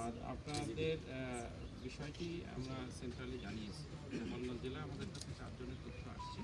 আর আপনাদের বিষয়টি আমরা সেন্ট্রালি জানিয়েছি। মন্ডল জেলা আমাদের কাছে চারজনের তথ্য আসছে।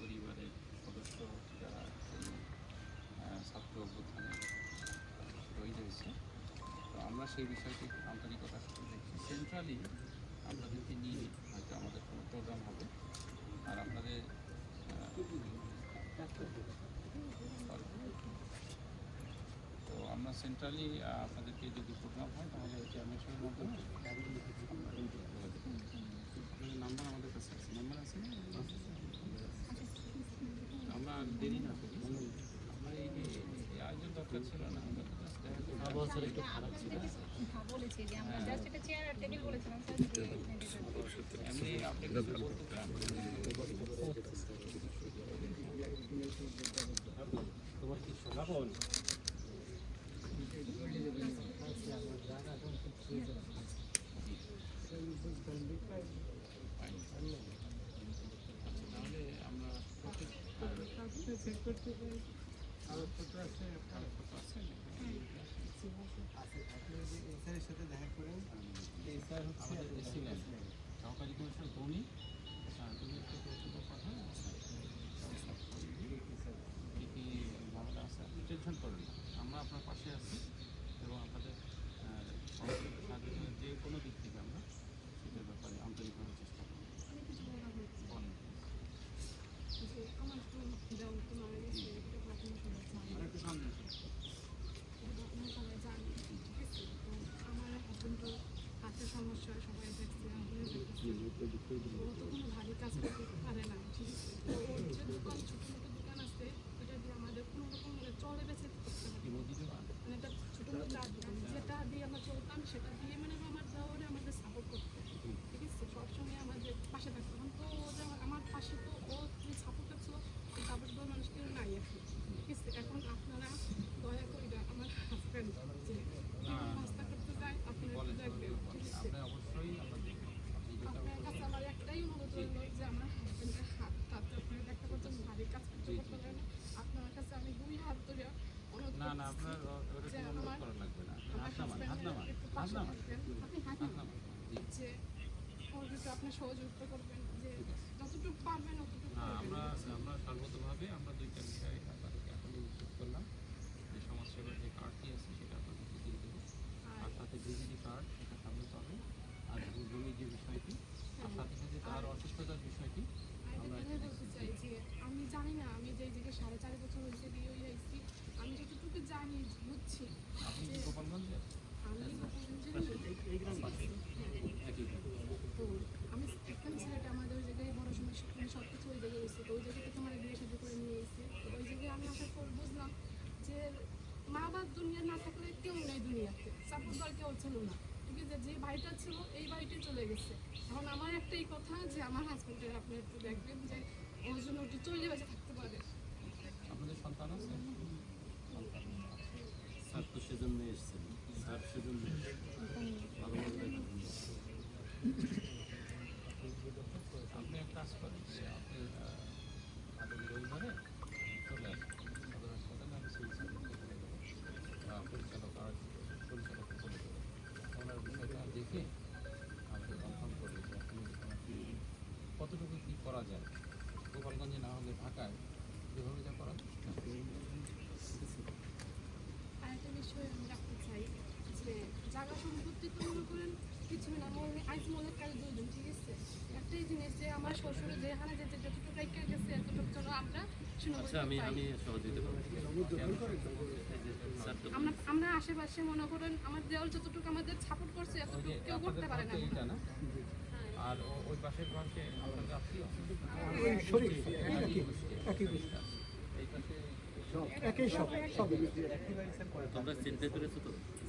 পরিবারের সদস্য যারা ছাত্র অভ্যুত্থানে শহীদ হয়েছে। তো আমরা সেই বিষয়টি আন্তরিকতার সাথে দেখছি। সেন্ট্রালি আপনাদেরকে নিয়ে হয়তো আমাদের কোনো প্রোগ্রাম হবে। আর আপনাদের তো আমরা সেন্ট্রালি আপনাদেরকে যদি প্রোগ্রাম হয়, তাহলে চেয়ারম্যান সাহেবের মাধ্যমে আপনাদের নাম্বার আমাদের কাছে আছে নাম্বার আছে না আমরা আর দেরি না করি আমরা এই যে এই আয়োজন দরকার ছিল না আমরা just দেখা বলেছি যে আমরা জাস্ট একটা চেয়ার আর টেবিল বলেছিলাম স্যার এমনি আপনি কিছু বলতে এসআরের সাথে দেখা শোনাবন তাহলে আমরা আমাদের এসিলেন সহকারী কমিশনার ধনী তুমি একটু তথ্য পাঠান কি আপনি টেনশন করেন আমরা আপনার পাশে আছি এবং আপনাদের educated. ওর সহযোগিতা করবেন যে যতটুকু পারবেন আমরা আমরা সর্বতভাবে আমরা দুইটা বিষয় আপনাদেরকে এখন নিশ্চিত করলাম যে সমাজসেবার যে কার্ডটি আছে সেটা দিয়ে দেবো আর সাথে কার্ড পাবে আর বিষয়টি সাথে সাথে তার অসুস্থতার বিষয়টি আমি জানি না, আমি যে জায়গায় সাড়ে চার বছর হয়েছে হয়ে আইছি আমি যতটুকু জানি, বুঝছি। আপনি গোপালগঞ্জে? তো আমি আমাদের ওই জায়গায় মানে সব কিছু এসেছে তো ওই করে নিয়ে এসেছে তো ওই আমি বুঝলাম যে মা দুনিয়া না থাকলে কেউ নেই। সাপোর্ট কেউ না ঠিক আছে যে ছিল এই চলে গেছে আমার কথা যে আমার হাজব্যান্ডের আপনি একটু দেখবেন যে জন্য চলে বেঁচে থাকতে পারে আপনাদের সন্তান আছে সেজন্য এসছেন। আপনি এক কাজ করেন আপনি আগামী রবিবারে চলে আসবেন সদর আমি সেই পরিচালক আর পরিচালককে বলে দেবো দেখে আমাকে কনফার্ম করবে আপনি আপনি কতটুকু কী করা যায় গোপালগঞ্জে না হলে ঢাকায় যেভাবে যা করা যায় আর বিষয় আমি রাখতে চাই। যে জায়গা সম্পত্তি তো মনে করেন কিছু না। আমার আইস মনে কাজ দুজন ঠিক আছে? একটাই জিনিস যে আমার শ্বশুর যে হানা যেতে যতটুকু রেখে গেছে এতটুকু আমরা শুনে আচ্ছা আমরা আমরা আশেপাশে মনে করেন আমার দেওয়াল যতটুকু আমাদের সাপোর্ট করছে এতটুকু কেউ করতে পারে না। না? আর ওই পাশের ঘরকে আপনাদের আত্মীয়? এই পাশে তোমরা চিন্তা করেছ তো?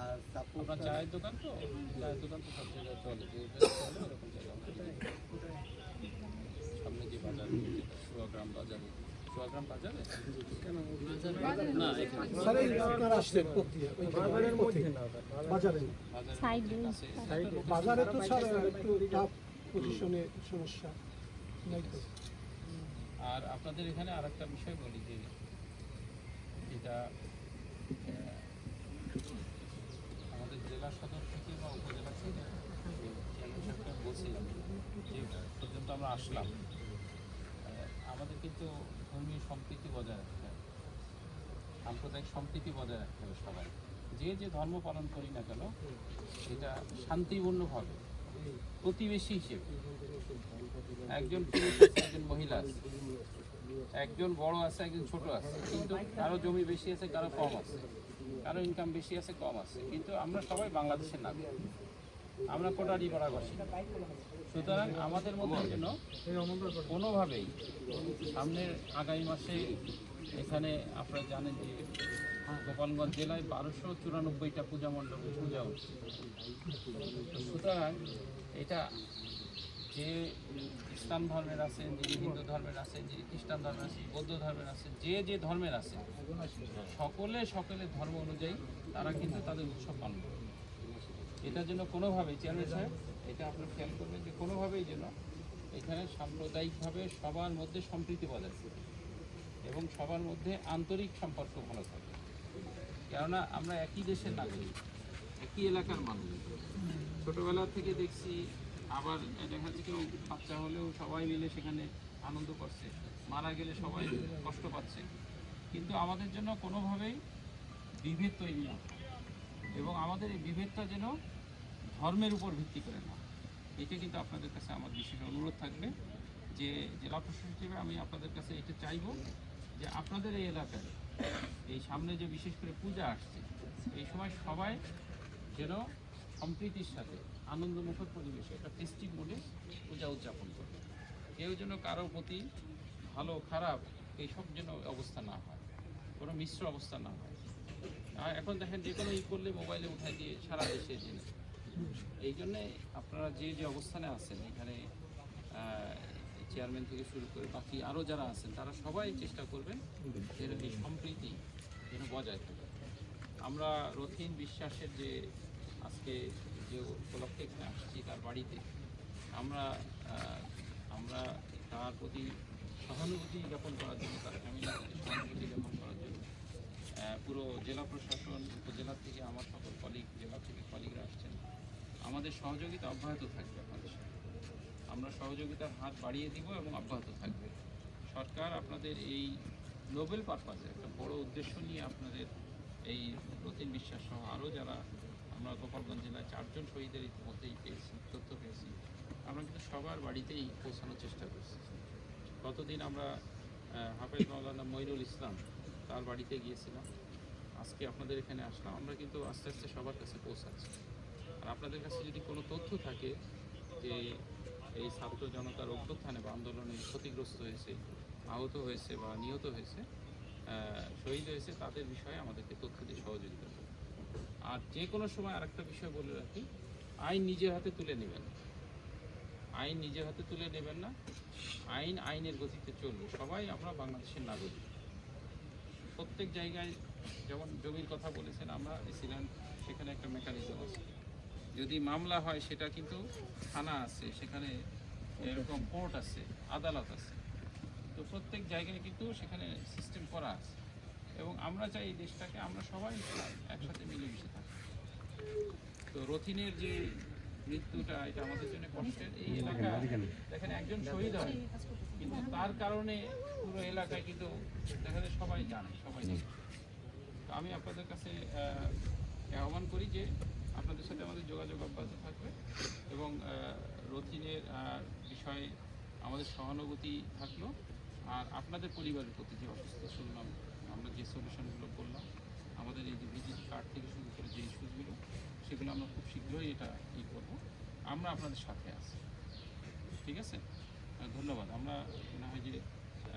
আপনার চায়ের দোকান তো? চায়ের দোকান তো সব জায়গায় চলে যে চলে ওরকম জায়গা সামনে যে বাজার সোয়াগ্রাম বাজারে। সোয়াগ্রাম না এখানে। তো স্যার একটু টাফ পজিশনে সমস্যা। নাই তো? আর আপনাদের এখানে আরেকটা বিষয় বলি যে এটা আমাদের জেলা সদর থেকে বা উপজেলা থেকে বলছিলাম যে পর্যন্ত আমরা আসলাম। আমাদের কিন্তু ধর্মীয় সম্প্রীতি বজায় রাখতে হবে। সাম্প্রদায়িক সম্প্রীতি বজায় রাখতে হবে সবাই। যে যে ধর্ম পালন করি না কেন, সেটা শান্তিপূর্ণভাবে প্রতিবেশী হিসেবে একজন পুরুষ আছে, একজন মহিলা আছে, একজন বড় আছে, একজন ছোট আছে, কিন্তু কারও জমি বেশি আছে, কারও কম আছে। কারও ইনকাম বেশি আছে কম আছে। কিন্তু আমরা সবাই বাংলাদেশের নাগরিক। আমরা কোটারি পাড়াবাসী সুতরাং আমাদের মধ্যে যেন কোনোভাবেই সামনের আগামী মাসে এখানে আপনারা জানেন যে গোপালগঞ্জ জেলায় বারোশো চুরানব্বইটা পূজা মণ্ডপে পূজা হচ্ছে। সুতরাং এটা যে ইসলাম ধর্মের আছেন যিনি হিন্দু ধর্মের আছেন যিনি খ্রিস্টান ধর্মের আছেন বৌদ্ধ ধর্মের আছেন যে যে ধর্মের আছে, সকলে সকলে ধর্ম অনুযায়ী তারা কিন্তু তাদের উৎসব পালন করে। এটার জন্য কোনোভাবেই, চেয়ারম্যান সাহেব, এটা আপনার খেয়াল করবেন যে কোনোভাবেই যেন এখানে সাম্প্রদায়িকভাবে সবার মধ্যে সম্প্রীতি বজায় থাকে এবং সবার মধ্যে আন্তরিক সম্পর্ক ভালো থাকে। কেননা আমরা একই দেশের নাগরিক, একই এলাকার মানুষ। ছোটবেলা থেকে দেখছি আবার দেখা যাচ্ছে কেউ বাচ্চা হলেও সবাই মিলে সেখানে আনন্দ করছে, মারা গেলে সবাই কষ্ট পাচ্ছে। কিন্তু আমাদের জন্য কোনোভাবেই বিভেদ তৈরি না, এবং আমাদের এই বিভেদটা যেন ধর্মের উপর ভিত্তি করে না। এটা কিন্তু আপনাদের কাছে আমার বিশেষ অনুরোধ থাকবে যে জেলা প্রশাসক হিসেবে আমি আপনাদের কাছে এটা চাইব যে আপনাদের এই এলাকায় এই সামনে যে বিশেষ করে পূজা আসছে, এই সময় সবাই যেন সম্প্রীতির সাথে আনন্দমুখর পরিবেশে, একটা ফেস্টিভ মোডে পূজা উদযাপন করবে। কেউ যেন কারও প্রতি ভালো, খারাপ এইসব যেন অবস্থা না হয়, কোনো মিশ্র অবস্থা না হয়। আর এখন দেখেন যে কোনো ই করলে মোবাইলে উঠাই দিয়ে সারা দেশে জিনিস এই জন্যে আপনারা যে যে অবস্থানে আছেন, এখানে চেয়ারম্যান থেকে শুরু করে বাকি আরও যারা আছেন, তারা সবাই চেষ্টা করবেন যেন এই সম্প্রীতি যেন বজায় থাকে। আমরা রথিন বিশ্বাসের যে আজকে যে উপলক্ষে এখানে আসছি তার বাড়িতে, আমরা আমরা তার প্রতি সহানুভূতি জ্ঞাপন করার জন্য, তার ফ্যামিলির প্রতি সহানুভূতি জ্ঞাপন করার জন্য পুরো জেলা প্রশাসন, উপজেলা থেকে আমার সকল কলিগ জেলা থেকে কলিগরা আসছেন। আমাদের সহযোগিতা অব্যাহত থাকবে আপনাদের সাথে। আমরা সহযোগিতার হাত বাড়িয়ে দিব এবং অব্যাহত থাকবে। সরকার আপনাদের এই নোবেল পারপাসে একটা বড় উদ্দেশ্য নিয়ে আপনাদের এই রতিন বিশ্বাস সহ আরও যারা আমরা গোপালগঞ্জ জেলায় চারজন শহীদের ইতিমধ্যেই পেয়েছি তথ্য পেয়েছি। আমরা কিন্তু সবার বাড়িতেই পৌঁছানোর চেষ্টা করছি। গতদিন আমরা হাফেজ মাওলানা মইনুল ইসলাম তার বাড়িতে গিয়েছিলাম। আজকে আপনাদের এখানে আসলাম। আমরা কিন্তু আস্তে আস্তে সবার কাছে পৌঁছাচ্ছি। আর আপনাদের কাছে যদি কোনো তথ্য থাকে যে এই ছাত্র জনতার অভ্যুত্থানে বা আন্দোলনে ক্ষতিগ্রস্ত হয়েছে, আহত হয়েছে বা নিহত হয়েছে শহীদ হয়েছে, তাদের বিষয়ে আমাদেরকে তথ্য দিয়ে সহযোগিতা করুন। আর যে কোনো সময় আরেকটা বিষয় বলে রাখি, আইন নিজের হাতে তুলে নেবেন। আইন নিজের হাতে তুলে নেবেন না। আইন আইনের গতিতে চলবে। সবাই আমরা বাংলাদেশের নাগরিক। প্রত্যেক জায়গায় যেমন জমির কথা বলেছেন, আমরা ছিলেন সেখানে একটা মেকানিজম আছে। যদি মামলা হয়, সেটা কিন্তু থানা আছে, সেখানে এরকম কোর্ট আছে, আদালত আছে। তো প্রত্যেক জায়গায় কিন্তু সেখানে সিস্টেম করা আছে। এবং আমরা চাই এই দেশটাকে আমরা সবাই একসাথে মিলেমিশে থাকি। তো রথিনের যে মৃত্যুটা এটা আমাদের জন্য কষ্টের। এই এলাকা দেখেন একজন শহীদ হয় কিন্তু তার কারণে পুরো এলাকায় কিন্তু দেখা যায় সবাই জানে সবাই জানে। তো আমি আপনাদের কাছে আহ, আহ্বান করি যে আপনাদের সাথে আমাদের যোগাযোগ অব্যাহত থাকবে এবং রথিনের বিষয়ে আমাদের সহানুভূতি থাকল। আর আপনাদের পরিবারের প্রতি যে অসুস্থ শুনলাম আমরা যে সলিউশনগুলো করলাম, আমাদের এই যে ভিজিট কার্ড থেকে শুরু করে যে ইস্যুসগুলো সেগুলো আমরা খুব শীঘ্রই এটা ই করব। আমরা আপনাদের সাথে আছি। ঠিক আছে? ধন্যবাদ। আমরা মনে হয় যে